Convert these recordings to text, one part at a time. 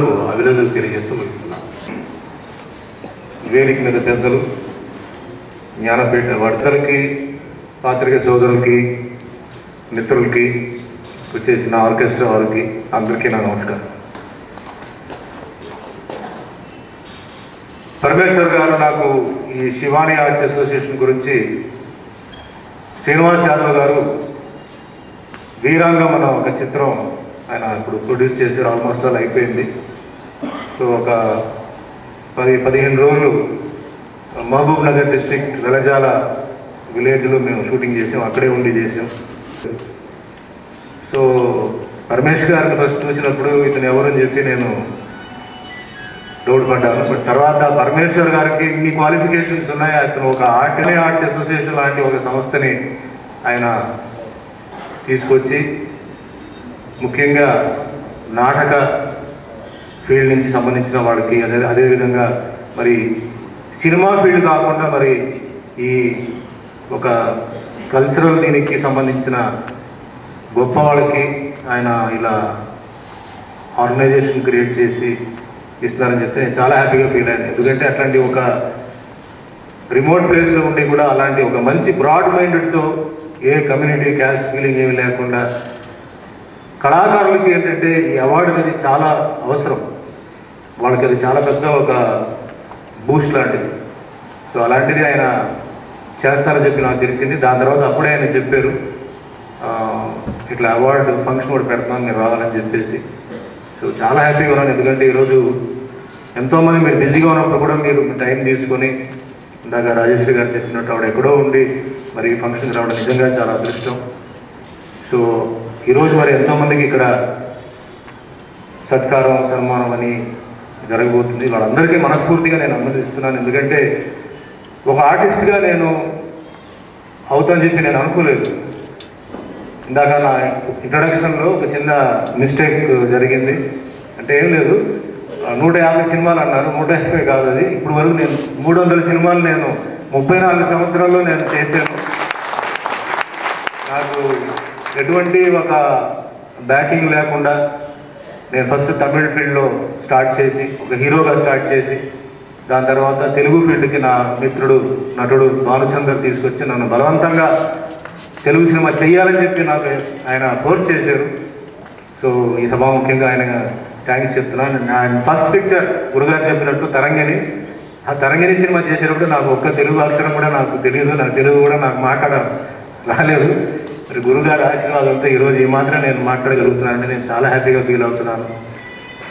అభినందన తెలియజేస్తూ ముగిస్తున్నాను. వేదిక మీద పెద్దలు జ్ఞానపీఠ వర్తలకి పాత్రిక సోదరులకి మిత్రులకి వచ్చేసిన ఆర్కెస్ట్రా వారికి అందరికీ నా నమస్కారం. పరమేశ్వర్ గారు నాకు ఈ శివాని ఆర్ట్స్ అసోసియేషన్ గురించి శ్రీనివాస్ యాదవ్ గారు వీరాంగం అన్న ఒక చిత్రం ఆయన ఇప్పుడు ప్రొడ్యూస్ చేశారు ఆల్మోస్ట్ ఆల్ అయిపోయింది. సో ఒక పది పదిహేను రోజులు మహబూబ్ నగర్ డిస్ట్రిక్ట్ వెలజాల విలేజ్లో మేము షూటింగ్ చేసాం. అక్కడే ఉండి చేసాం. సో పరమేష్ గారిని ఫస్ట్ చూసినప్పుడు ఇతను ఎవరని చెప్పి నేను డౌట్ పడ్డాను బట్ తర్వాత పరమేశ్వర్ గారికి ఇన్ని క్వాలిఫికేషన్స్ ఉన్నాయి? అతను ఒక ఆర్ట్ ఆర్ట్స్ అసోసియేషన్ లాంటి ఒక సంస్థని ఆయన తీసుకొచ్చి ముఖ్యంగా నాటక ఫీల్డ్ నుంచి సంబంధించిన వాళ్ళకి అదే అదేవిధంగా మరి సినిమా ఫీల్డ్ కాకుండా మరి ఈ ఒక కల్చరల్ దీనికి సంబంధించిన గొప్ప వాళ్ళకి ఆయన ఇలా ఆర్గనైజేషన్ క్రియేట్ చేసి ఇస్తున్నారని చెప్తే నేను చాలా హ్యాపీగా ఫీల్ అయ్యాను. ఎందుకంటే అట్లాంటి ఒక రిమోట్ ప్లేస్లో ఉండి కూడా అలాంటి ఒక మంచి బ్రాడ్ మైండెడ్తో ఏ కమ్యూనిటీ క్యాస్ట్ ఫీలింగ్ ఏమి లేకుండా కళాకారులకి ఏంటంటే ఈ అవార్డు అనేది చాలా అవసరం. వాళ్ళకి అది చాలా పెద్ద ఒక బూస్ట్ లాంటిది. సో అలాంటిది ఆయన చేస్తారని చెప్పి నాకు తెలిసింది. దాని తర్వాత అప్పుడే ఆయన చెప్పారు ఇట్లా అవార్డు ఫంక్షన్ కూడా పెడతాను మీరు రావాలని చెప్పేసి. సో చాలా హ్యాపీగా ఉన్నాను. ఎందుకంటే ఈరోజు ఎంతోమంది మీరు బిజీగా ఉన్నప్పుడు కూడా మీరు టైం తీసుకొని ఇందాక రాజేశ్వరి గారు చెప్పినట్టు ఆవిడ ఎక్కడో ఉండి మరి ఈ ఫంక్షన్కి రావడం నిజంగా చాలా అదృష్టం. సో ఈరోజు మరి ఎంతోమందికి ఇక్కడ సత్కారం సన్మానం అని జరగబోతుంది. వాళ్ళందరికీ మనస్ఫూర్తిగా నేను అనుమతిస్తున్నాను ఎందుకంటే ఒక ఆర్టిస్ట్గా నేను అవుతానని చెప్పి నేను అనుకోలేదు. ఇందాక నా ఇంట్రడక్షన్లో ఒక చిన్న మిస్టేక్ జరిగింది. అంటే ఏం లేదు. నూట యాభై సినిమాలు అన్నారు. నూట యాభై కాదు అది. ఇప్పుడు వరకు నేను మూడు వందల సినిమాలు నేను ముప్పై నాలుగు సంవత్సరాల్లో నేను చేశాను. నాకు ఎటువంటి ఒక బ్యాకింగ్ లేకుండా నేను ఫస్ట్ తమిళ ఫీల్డ్లో స్టార్ట్ చేసి ఒక హీరోగా స్టార్ట్ చేసి దాని తర్వాత తెలుగు ఫీల్డ్కి నా మిత్రుడు నటుడు భానుచందర్ తీసుకొచ్చి నన్ను బలవంతంగా తెలుగు సినిమా చేయాలని చెప్పి నాకు ఆయన ఫోర్స్ చేశారు. సో ఈ సభాముఖ్యంగా ఆయన థ్యాంక్స్ చెప్తున్నాను. ఆయన ఫస్ట్ పిక్చర్ గురుగారు చెప్పినట్టు తరంగిణి. ఆ తరంగిణి సినిమా చేసేటప్పుడు నాకు ఒక్క తెలుగు అక్షరం కూడా నాకు తెలియదు. నాకు తెలుగు కూడా నాకు మాట్లాడడం రాలేదు. మరి గురుగారి ఆశీర్వాదంతో ఈరోజు ఈ మాత్రం నేను మాట్లాడగలుగుతున్నానంటే నేను చాలా హ్యాపీగా ఫీల్ అవుతున్నాను.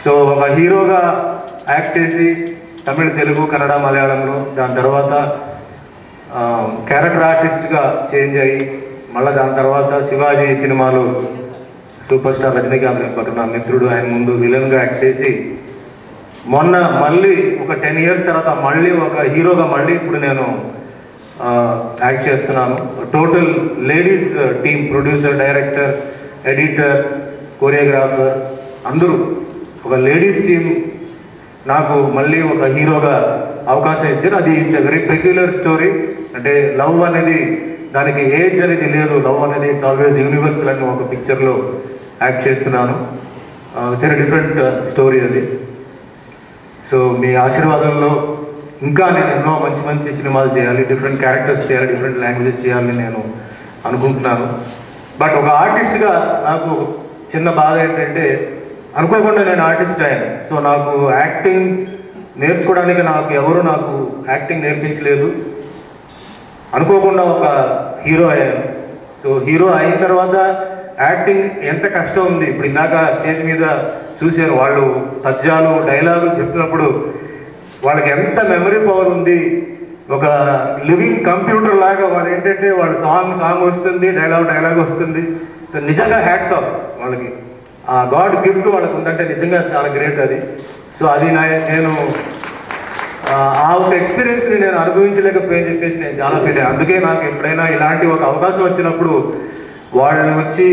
సో ఒక హీరోగా యాక్ట్ చేసి తమిళ తెలుగు కన్నడ మలయాళంలో దాని తర్వాత క్యారెక్టర్ ఆర్టిస్ట్గా చేంజ్ అయ్యి మళ్ళీ దాని తర్వాత శివాజీ సినిమాలో సూపర్ స్టార్ రజనీకాంత్ గారు నా మిత్రుడు. ఆయన ముందు విలన్గా యాక్ట్ చేసి మొన్న మళ్ళీ ఒక టెన్ ఇయర్స్ తర్వాత మళ్ళీ ఒక హీరోగా మళ్ళీ ఇప్పుడు నేను యాక్ట్ చేస్తున్నాను. Total ladies team producer director editor choreographer అందరూ ఒక లేడీస్ టీమ్ నాకు మళ్ళీ ఒక హీరోగా అవకాశం ఇచ్చారు. అది ఇట్స్ వెరీ పెక్యులర్ స్టోరీ అంటే లవ్ అనేది దానికి ఏజ్ అనేది లేదు. లవ్ అనేది ఇట్స్ ఆల్వేస్ యూనివర్సల్ అని ఒక పిక్చర్లో యాక్ట్ చేస్తున్నాను. చాలా డిఫరెంట్ స్టోరీ అది. సో మీ ఆశీర్వాదంలో ఇంకా నేను ఎన్నో మంచి మంచి సినిమాలు చేయాలి డిఫరెంట్ క్యారెక్టర్స్ చేయాలి డిఫరెంట్ లాంగ్వేజెస్ చేయాలని నేను అనుకుంటున్నాను. బట్ ఒక ఆర్టిస్ట్గా నాకు చిన్న బాధ ఏంటంటే అనుకోకుండా నేను ఆర్టిస్ట్ అయ్యాను. సో నాకు యాక్టింగ్ నేర్చుకోవడానికి నాకు ఎవరు నాకు యాక్టింగ్ నేర్పించలేదు. అనుకోకుండా ఒక హీరో అయ్యాను. సో హీరో అయిన తర్వాత యాక్టింగ్ ఎంత కష్టం ఉంది. ఇప్పుడు ఇందాక స్టేజ్ మీద చూశాను వాళ్ళు పద్యాలు డైలాగులు చెప్పినప్పుడు వాళ్ళకి ఎంత మెమరీ పవర్ ఉంది? ఒక లివింగ్ కంప్యూటర్ లాగా వాళ్ళు ఏంటంటే వాళ్ళ సాంగ్ సాంగ్ వస్తుంది డైలాగ్ డైలాగ్ వస్తుంది. సో నిజంగా హ్యాట్స్ ఆఫ్ వాళ్ళకి. ఆ గాడ్ గిఫ్ట్ వాళ్ళకు ఉందంటే నిజంగా చాలా గ్రేట్ అది. సో అది నా నేను ఆ ఒక ఎక్స్పీరియన్స్ని నేను అనుభవించలేకపోయాని చెప్పేసి నేను చాలా ఫీల్ అయ్యాను అందుకే నాకు ఎప్పుడైనా ఇలాంటి ఒక అవకాశం వచ్చినప్పుడు వాళ్ళని వచ్చి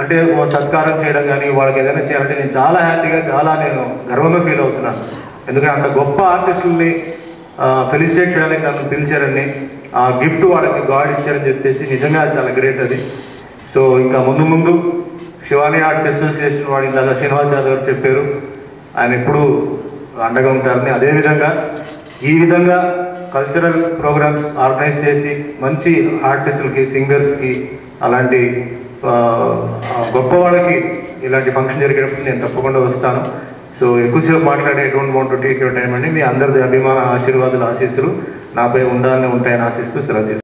అంటే సత్కారం చేయడం కానీ వాళ్ళకి ఏదైనా చేయాలంటే నేను చాలా హ్యాపీగా చాలా నేను గర్వంగా ఫీల్ అవుతున్నాను. ఎందుకంటే అంత గొప్ప ఆర్టిస్టుల్ని ఫెలిసిటేట్ చేయడానికి నన్ను పిలిచారని ఆ గిఫ్ట్ వాళ్ళకి గాడ్ ఇచ్చారని చెప్పేసి నిజంగా చాలా గ్రేట్ అది. సో ఇంకా ముందు ముందు శివాని ఆర్ట్స్ అసోసియేషన్ వాడి ఇందాక శ్రీనివాస్ యాదవ్ గారు చెప్పారు. ఆయన ఎప్పుడూ అండగా ఉంటారని. అదేవిధంగా ఈ విధంగా కల్చరల్ ప్రోగ్రామ్స్ ఆర్గనైజ్ చేసి మంచి ఆర్టిస్టులకి సింగర్స్కి అలాంటి గొప్ప వాళ్ళకి ఇలాంటి ఫంక్షన్ జరిగేటప్పుడు నేను తప్పకుండా వస్తాను. సో ఎక్కువసేపు మాట్లాడే don't want to take your time అండి. మీ అందరిది అభిమాన ఆశీర్వాదాలు ఆశీస్సులు నాపై ఉండాలని ఉంటాయని ఆశిస్తూ సెలవు